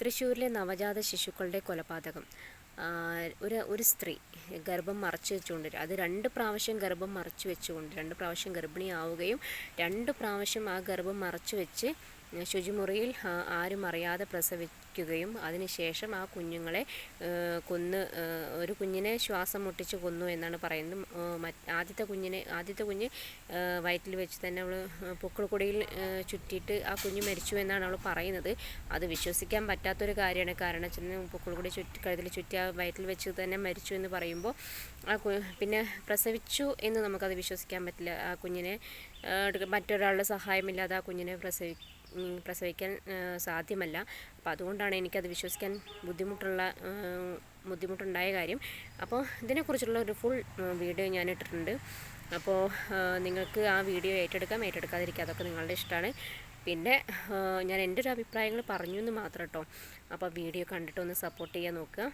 തൃശ്ശൂരിലെ നവജാത ശിശുക്കളുടെ കൊലപാതകം. ഒരു ഒരു സ്ത്രീ ഗർഭം മറച്ചു വെച്ചുകൊണ്ട് അത് രണ്ട് പ്രാവശ്യം ഗർഭം മറച്ചു വെച്ചുകൊണ്ട് രണ്ട് പ്രാവശ്യം ഗർഭിണിയാവുകയും രണ്ട് പ്രാവശ്യം ആ ഗർഭം മറച്ചു വെച്ച് ശുചിമുറിയിൽ ആരും അറിയാതെ പ്രസവിക്കുകയും അതിനുശേഷം ആ കുഞ്ഞുങ്ങളെ കൊന്ന് ഒരു കുഞ്ഞിനെ ശ്വാസം മുട്ടിച്ച് കൊന്നു എന്നാണ് പറയുന്നത്. ആദ്യത്തെ കുഞ്ഞിനെ ആദ്യത്തെ കുഞ്ഞ് വയറ്റിൽ വെച്ച് തന്നെ അവൾ പൊക്കിൾക്കൊടിയിൽ ചുറ്റിയിട്ട് ആ കുഞ്ഞ് മരിച്ചു എന്നാണ് അവൾ പറയുന്നത്. അത് വിശ്വസിക്കാൻ പറ്റാത്തൊരു കാര്യമാണ്. കാരണം വെച്ചാൽ പൊക്കിൾക്കൊടി ചുറ്റി കഴുതിൽ ചുറ്റി ആ വയറ്റിൽ വെച്ച് തന്നെ മരിച്ചു എന്ന് പറയുമ്പോൾ ആ പിന്നെ പ്രസവിച്ചു എന്ന് നമുക്കത് വിശ്വസിക്കാൻ പറ്റില്ല. ആ കുഞ്ഞിനെ മറ്റൊരാളുടെ സഹായമില്ലാതെ ആ കുഞ്ഞിനെ പ്രസവി പ്രസവിക്കാൻ സാധ്യമല്ല. അപ്പോൾ അതുകൊണ്ടാണ് എനിക്കത് വിശ്വസിക്കാൻ ബുദ്ധിമുട്ടുള്ള ബുദ്ധിമുട്ടുണ്ടായ കാര്യം. അപ്പോൾ ഇതിനെക്കുറിച്ചുള്ള ഒരു ഫുൾ വീഡിയോ ഞാൻ ഇട്ടിട്ടുണ്ട്. അപ്പോൾ നിങ്ങൾക്ക് ആ വീഡിയോ ഏറ്റെടുക്കാം. ഏറ്റെടുക്കാതിരിക്കാം അതൊക്കെ നിങ്ങളുടെ ഇഷ്ടമാണ്. പിന്നെ ഞാൻ എന്റെ ഒരു അഭിപ്രായങ്ങൾ പറഞ്ഞു എന്ന് മാത്രം കേട്ടോ അപ്പോൾ വീഡിയോ കണ്ടിട്ടൊന്ന് സപ്പോർട്ട് ചെയ്യാൻ നോക്കുക.